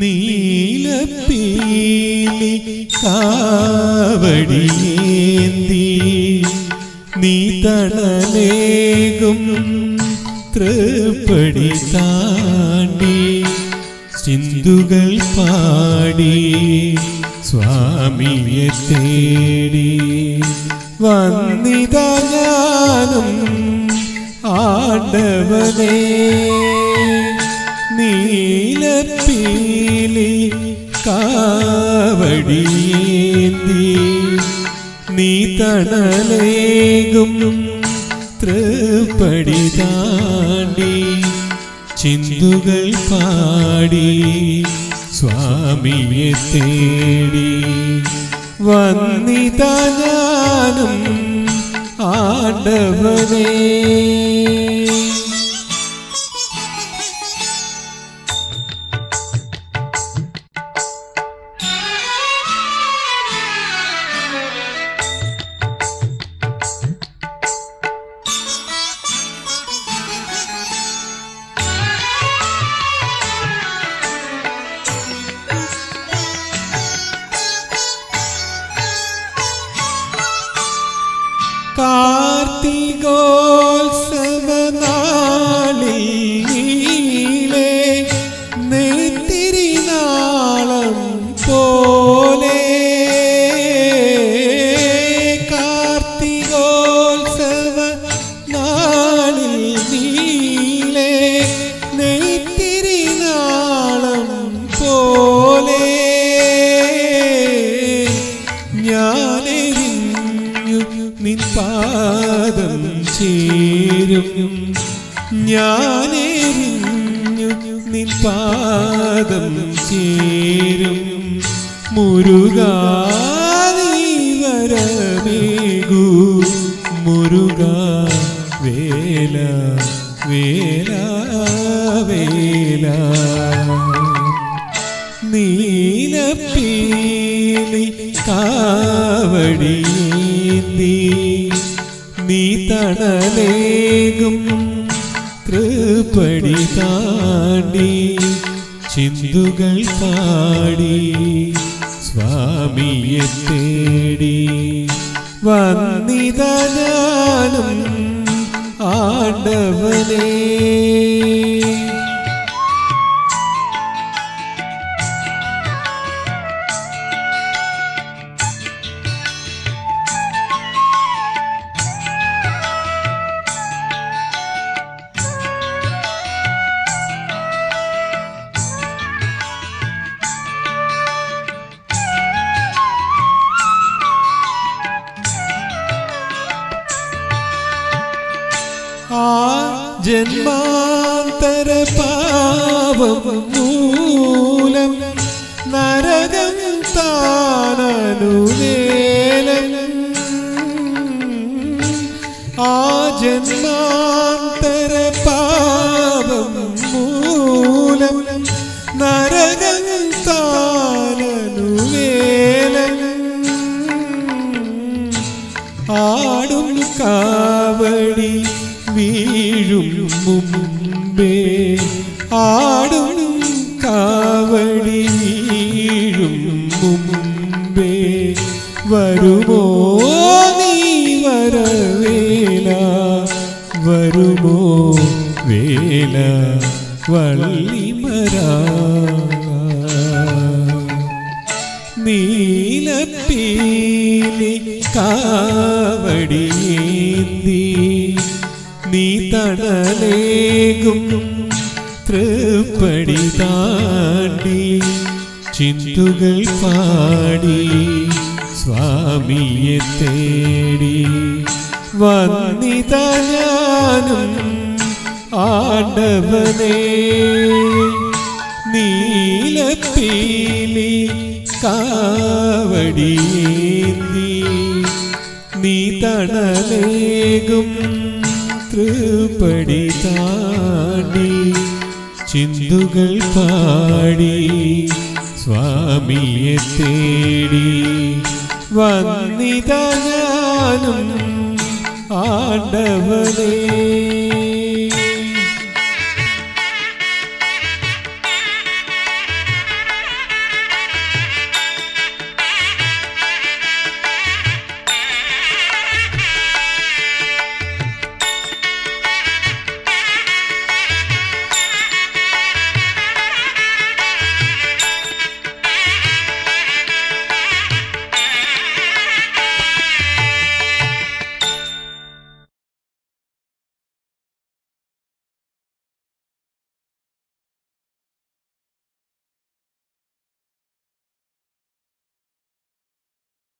നീലപ്പീലി കാവടിയേന്തി. നീ തണലേകും തൃപ്പടി താണ്ടി സിന്ധുകൾ പാടി സ്വാമിയെ തേടി. വന്നിത ഞാനും ആണ്ടവനേ നീലപ്പീലി കാവടിയേന്തി നീ തണലേകും തൃപ്പടി താണ്ടി ചിന്തുകൾ പാടി സ്വാമിയെ തേടി വന്നിതാനും ആണ്ടവനേ. കാർത്തികോത്സവനാളിൽ ഞാനെരിഞ്ഞു നിൻ പാദം ചേരും. മുരുകാ വേല വേല നീ തണലേകും തൃപ്പടി താണ്ടി ചിന്തുകൾ പാടി സ്വാമിയെ തേടി. വന്നിതാനും ആണ്ടവനേ. ജന്മാന്തര പാവം മൂലം നരകം താനനുവേലൻ ആ ജന്മാന്തര പാവം മൂലം നരകം വീഴും മുമ്പേ ആടും കാവടി വീഴും മുമ്പേ വരുമോ നീ വരവേല? വരുമോ വേല വള്ളിമരാ നീലപ്പീലി കാവടിയേന്തി നീ തണലേകും തൃപ്പടി താണ്ടി ചിന്തുകൾ പാടി സ്വാമിയെ തേടി വന്നിത ഞാനും ആണ്ടവനേ. നീലപ്പീലി കാവടിയേന്തി നീ തണലേകും തൃപ്പടി താടി ചിന്തുകൾ പാടി സ്വാമിയെ തേടി. വന്നിതാനും ആണ്ടവനേ.